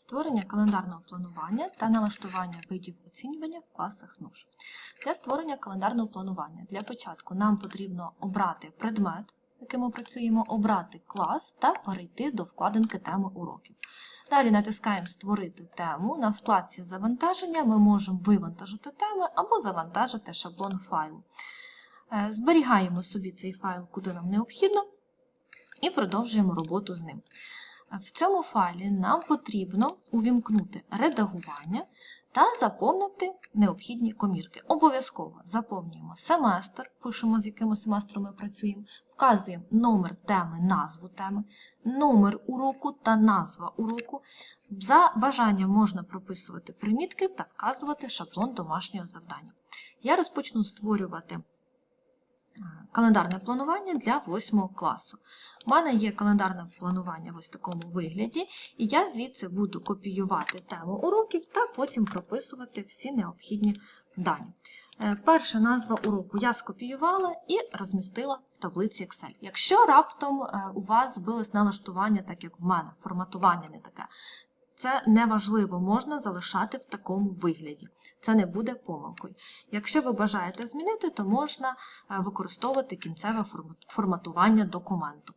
Створення календарного планування та налаштування видів оцінювання в класах НУШ. Для створення календарного планування для початку нам потрібно обрати предмет, яким ми працюємо, обрати клас та перейти до вкладинки теми уроків. Далі натискаємо Створити тему. На вкладці Завантаження ми можемо вивантажити теми або завантажити шаблон файлу. Е, Зберігаємо собі цей файл, куди нам необхідно, і продовжуємо роботу з ним. В цьому файлі нам потрібно увімкнути редагування та заповнити необхідні комірки. Обов'язково заповнюємо семестр, пишемо, з яким семестром ми працюємо, вказуємо номер теми, назву теми, номер уроку та назва уроку. За бажанням можна прописувати примітки та вказувати шаблон домашнього завдання. Я розпочну створювати календарне планування для 8 класу. У мене є календарне планування в ось такому вигляді, і я звідси буду копіювати тему уроків та потім прописувати всі необхідні дані. Е, Перша назва уроку я скопіювала і розмістила в таблиці Excel. Якщо раптом е, у вас збилось налаштування, так як в мене, форматування не таке, це неважливо, можна залишати в такому вигляді. Це не буде помилкою. Якщо ви бажаєте змінити, то можна е, використовувати кінцеве форматування документу.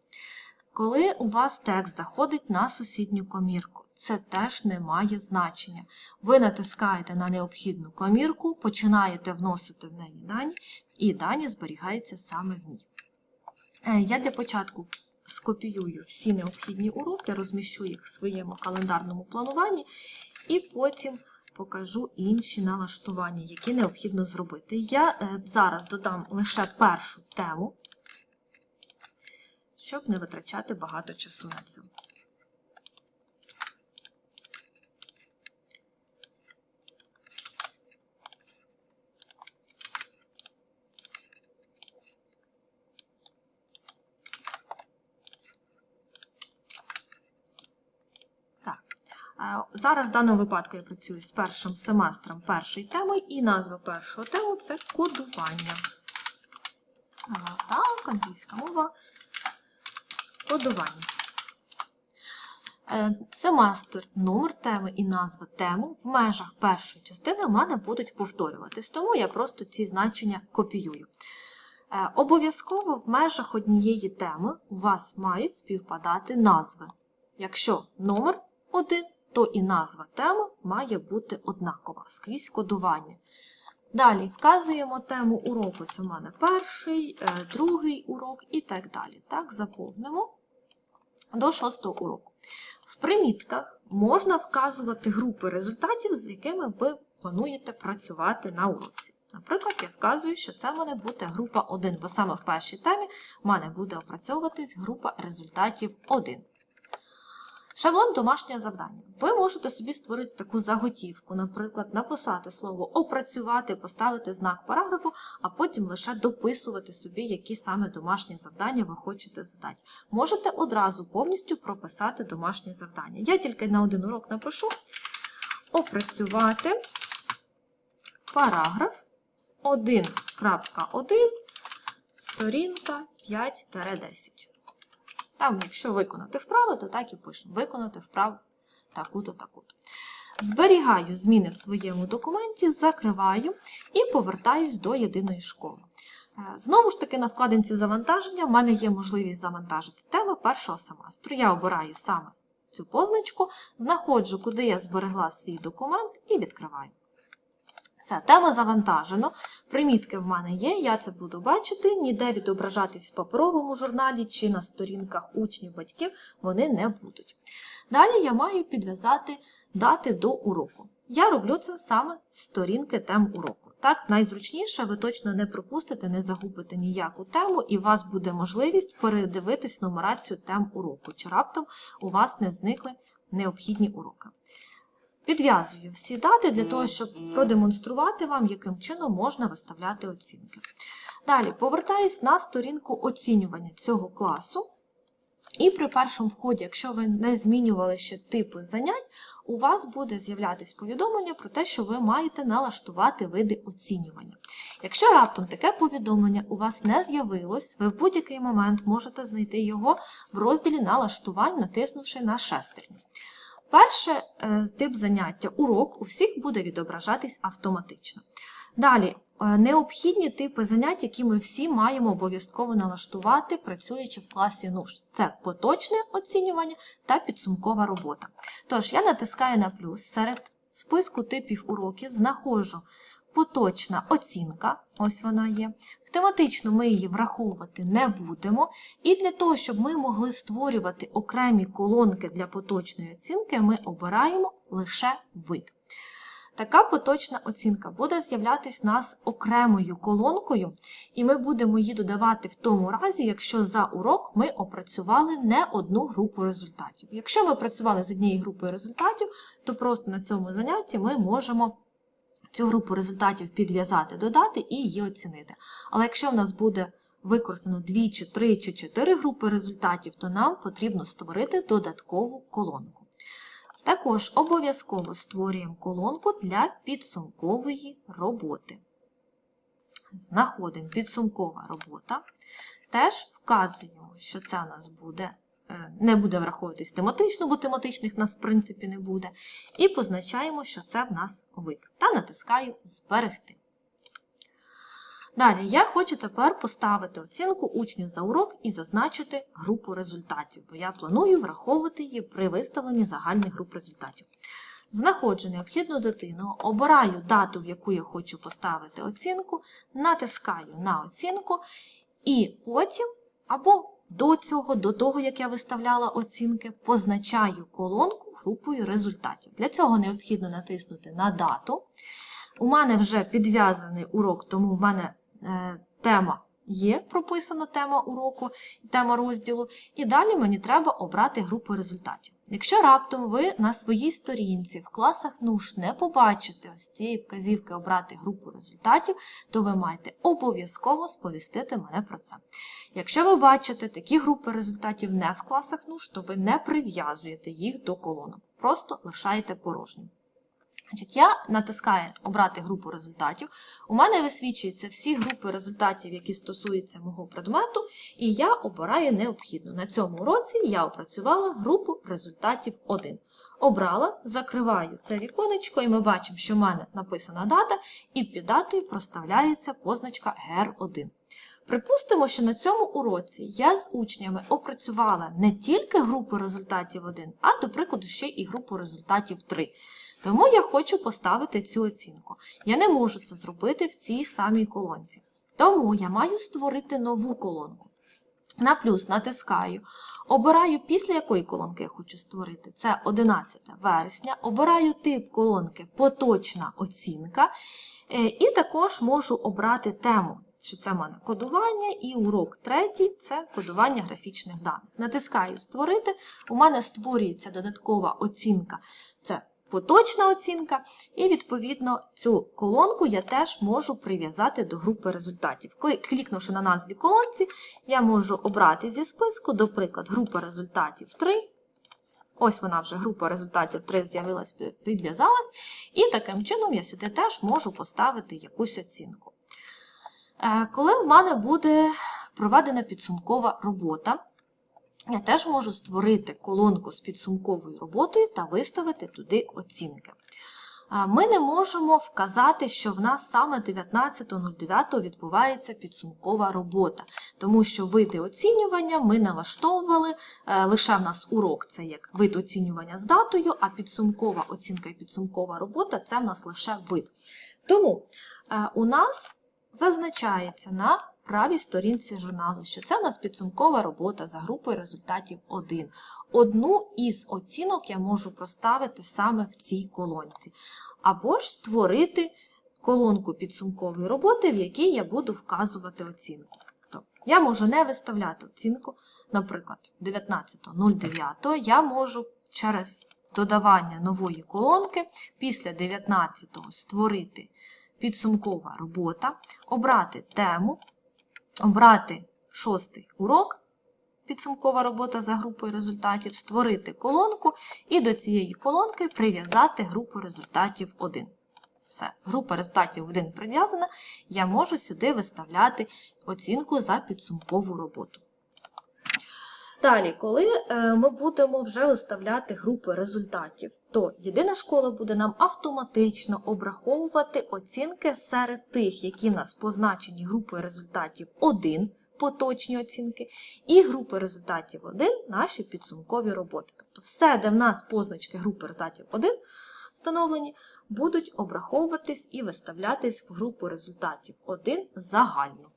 Коли у вас текст заходить на сусідню комірку, це теж не має значення. Ви натискаєте на необхідну комірку, починаєте вносити в неї дані, і дані зберігаються саме в ній. Е, Я для початку скопіюю всі необхідні уроки, розміщу їх в своєму календарному плануванні, і потім покажу інші налаштування, які необхідно зробити. Я е, зараз додам лише першу тему, щоб не витрачати багато часу на це. Так. Е, Зараз в даному випадку я працюю з першим семестром першої теми, і назва першого тему це кодування. Е, Так, англійська мова. Кодування. Е, Семестр, номер теми і назва теми в межах першої частини в мене будуть повторюватись, тому я просто ці значення копіюю. Е, Обов'язково в межах однієї теми у вас мають співпадати назви. Якщо номер один, то і назва теми має бути однакова скрізь кодування. Далі вказуємо тему уроку. Це в мене перший, е, другий урок і так далі. Так, заповнимо до шостого уроку. В примітках можна вказувати групи результатів, з якими ви плануєте працювати на уроці. Наприклад, я вказую, що це в мене буде група 1, бо саме в першій темі в мене буде опрацьовуватись група результатів 1. Шаблон домашнього завдання. Ви можете собі створити таку заготівку, наприклад, написати слово опрацювати, поставити знак параграфу, а потім лише дописувати собі, які саме домашні завдання ви хочете задати. Можете одразу повністю прописати домашнє завдання. Я тільки на один урок напишу опрацювати параграф 1.1, сторінка 5-10. Там, якщо виконати вправу, то так і пишемо. Виконати вправу таку-то, таку-то. Зберігаю зміни в своєму документі, закриваю і повертаюсь до єдиної школи. Е, Знову ж таки, на вкладинці завантаження в мене є можливість завантажити теми першого семестру. Я обираю саме цю позначку, знаходжу, куди я зберегла свій документ і відкриваю. Все, тема завантажено. Примітки в мене є, я це буду бачити, ніде відображатись в паперовому журналі чи на сторінках учнів, батьків вони не будуть. Далі я маю підв'язати дати до уроку. Я роблю це саме з сторінки тем уроку. Так, найзручніше, ви точно не пропустите, не загубите ніяку тему, і у вас буде можливість передивитись нумерацію тем уроку, чи раптом у вас не зникли необхідні уроки. Підв'язую всі дати для того, щоб продемонструвати вам, яким чином можна виставляти оцінки. Далі повертаюсь на сторінку оцінювання цього класу. І при першому вході, якщо ви не змінювали ще типи занять, у вас буде з'являтись повідомлення про те, що ви маєте налаштувати види оцінювання. Якщо раптом таке повідомлення у вас не з'явилось, ви в будь-який момент можете знайти його в розділі налаштувань, натиснувши на шестерню. Перше е, тип заняття урок у всіх буде відображатись автоматично. Далі е, необхідні типи занять, які ми всі маємо обов'язково налаштувати, працюючи в класі НУШ. Це поточне оцінювання та підсумкова робота. Тож я натискаю на плюс серед списку типів уроків, знаходжу поточна оцінка, ось вона є. В тематично ми її враховувати не будемо. І для того, щоб ми могли створювати окремі колонки для поточної оцінки, ми обираємо лише вид. Така поточна оцінка буде з'являтися нас окремою колонкою, і ми будемо її додавати в тому разі, якщо за урок ми опрацювали не одну групу результатів. Якщо ми працювали з однією групою результатів, то просто на цьому занятті ми можемо цю групу результатів підв'язати, додати і її оцінити. Але якщо в нас буде використано 2 чи 3 чи 4 групи результатів, то нам потрібно створити додаткову колонку. Також обов'язково створюємо колонку для підсумкової роботи. Знаходимо підсумкова робота. Теж вказуємо, що це у нас буде, не буде враховуватись тематично, бо тематичних в нас в принципі не буде. І позначаємо, що це в нас вид. Та натискаю Зберегти. Далі я хочу тепер поставити оцінку учню за урок і зазначити групу результатів, бо я планую враховувати її при виставленні загальних груп результатів. Знаходжу необхідну дитину, обираю дату, в яку я хочу поставити оцінку, натискаю на оцінку, і потім або до цього, до того, як я виставляла оцінки, позначаю колонку групою результатів. Для цього необхідно натиснути на дату. У мене вже підв'язаний урок, тому в мене е, тема є, прописана тема уроку, тема розділу. І далі мені треба обрати групу результатів. Якщо раптом ви на своїй сторінці в класах НУШ не побачите ось цієї вказівки обрати групу результатів, то ви маєте обов'язково сповістити мене про це. Якщо ви бачите такі групи результатів не в класах НУШ, то ви не прив'язуєте їх до колонок, просто лишаєте порожнім. Значить, Я натискаю Обрати групу результатів. У мене висвічуються всі групи результатів, які стосуються мого предмету, і я обираю необхідну. На цьому уроці я опрацювала групу результатів 1. Обрала, закриваю це віконечко, і ми бачимо, що в мене написана дата, і під датою проставляється позначка GR1. Припустимо, що на цьому уроці я з учнями опрацювала не тільки групу результатів 1, а, до прикладу, ще і групу результатів 3. Тому я хочу поставити цю оцінку. Я не можу це зробити в цій самій колонці. Тому я маю створити нову колонку. На плюс натискаю, обираю, після якої колонки я хочу створити. Це 11 вересня. Обираю тип колонки Поточна оцінка. Е, І також можу обрати тему, що це в мене кодування, і урок третій це кодування графічних даних. Натискаю Створити. У мене створюється додаткова оцінка. Це поточна оцінка, і, відповідно, цю колонку я теж можу прив'язати до групи результатів. Клікнувши на назві колонці, я можу обрати зі списку, до приклад, група результатів 3. Ось вона вже група результатів 3 з'явилась, підв'язалась, і таким чином я сюди теж можу поставити якусь оцінку. Е, коли в мене буде проведена підсумкова робота, я теж можу створити колонку з підсумковою роботою та виставити туди оцінки. Ми не можемо вказати, що в нас саме 19.09 відбувається підсумкова робота, тому що види оцінювання ми налаштовували, е, лише в нас урок це як вид оцінювання з датою, а підсумкова оцінка і підсумкова робота це в нас лише вид. Тому е, у нас зазначається на правій сторінці журналу, що це у нас підсумкова робота за групою результатів 1. Одну із оцінок я можу проставити саме в цій колонці. Або ж створити колонку підсумкової роботи, в якій я буду вказувати оцінку. Тобто, я можу не виставляти оцінку, наприклад, 19.09 я можу через додавання нової колонки після 19-го створити підсумкова робота, обрати тему, обрати шостий урок, підсумкова робота за групою результатів, створити колонку і до цієї колонки прив'язати групу результатів 1. Все, група результатів 1 прив'язана, я можу сюди виставляти оцінку за підсумкову роботу. Далі, коли е, ми будемо вже виставляти групи результатів, то єдина школа буде нам автоматично обраховувати оцінки серед тих, які в нас позначені групою результатів 1, поточні оцінки, і групи результатів 1 наші підсумкові роботи. Тобто все, де в нас позначки групи результатів 1 встановлені, будуть обраховуватись і виставлятись в групу результатів 1 загально.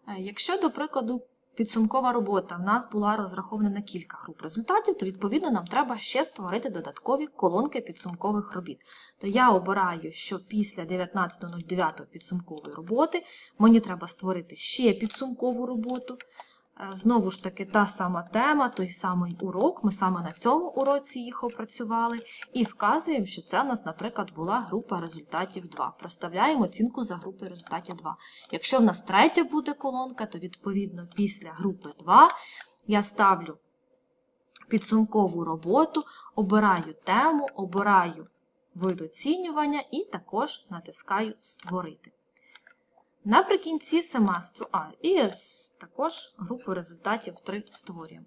Е, Якщо, до прикладу, підсумкова робота в нас була розрахована на кілька груп результатів, то відповідно нам треба ще створити додаткові колонки підсумкових робіт. То я обираю, що після 19.09 підсумкової роботи мені треба створити ще підсумкову роботу. Е, Знову ж таки, та сама тема, той самий урок. Ми саме на цьому уроці їх опрацювали і вказуємо, що це у нас, наприклад, була група результатів 2. Проставляємо оцінку за групою результатів 2. Якщо в нас третя буде колонка, то відповідно після групи 2 я ставлю підсумкову роботу, обираю тему, обираю вид оцінювання і також натискаю Створити. Наприкінці семестру, а, і також групу результатів 3 створюємо.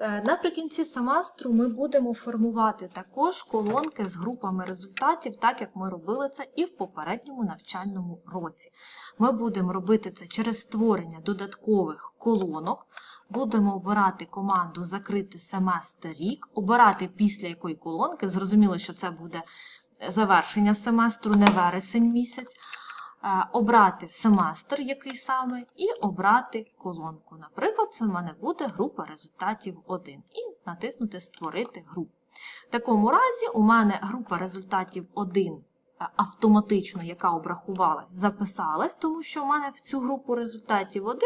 Е, Наприкінці семестру ми будемо формувати також колонки з групами результатів, так як ми робили це і в попередньому навчальному році. Ми будемо робити це через створення додаткових колонок. Будемо обирати команду Закрити семестр рік, обирати після якої колонки. Зрозуміло, що це буде завершення семестру, не вересень місяць. Е, Обрати семестр, який саме, і обрати колонку. Наприклад, це в мене буде група результатів 1. І натиснути Створити групу. В такому разі у мене група результатів 1 е, автоматично, яка обрахувалась, записалась, тому що в мене в цю групу результатів 1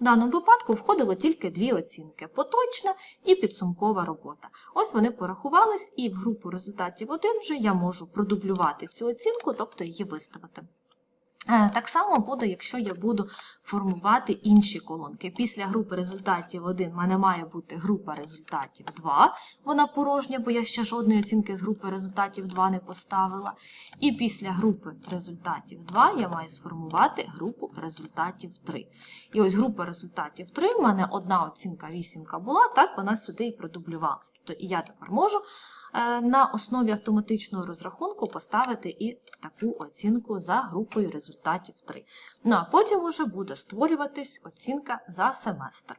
в даному випадку входило тільки дві оцінки поточна і підсумкова робота. Ось вони порахувались, і в групу результатів 1 вже я можу продублювати цю оцінку, тобто її виставити. Е, Так само буде, якщо я буду формувати інші колонки. Після групи результатів 1 в мене має бути група результатів 2. Вона порожня, бо я ще жодної оцінки з групи результатів 2 не поставила. І після групи результатів 2 я маю сформувати групу результатів 3. І ось група результатів 3 в мене одна оцінка вісімка була, так вона сюди і продублювалася. Тобто і я тепер можу на основі автоматичного розрахунку поставити і таку оцінку за групою результатів 3. Ну а потім уже буде створюватись оцінка за семестр.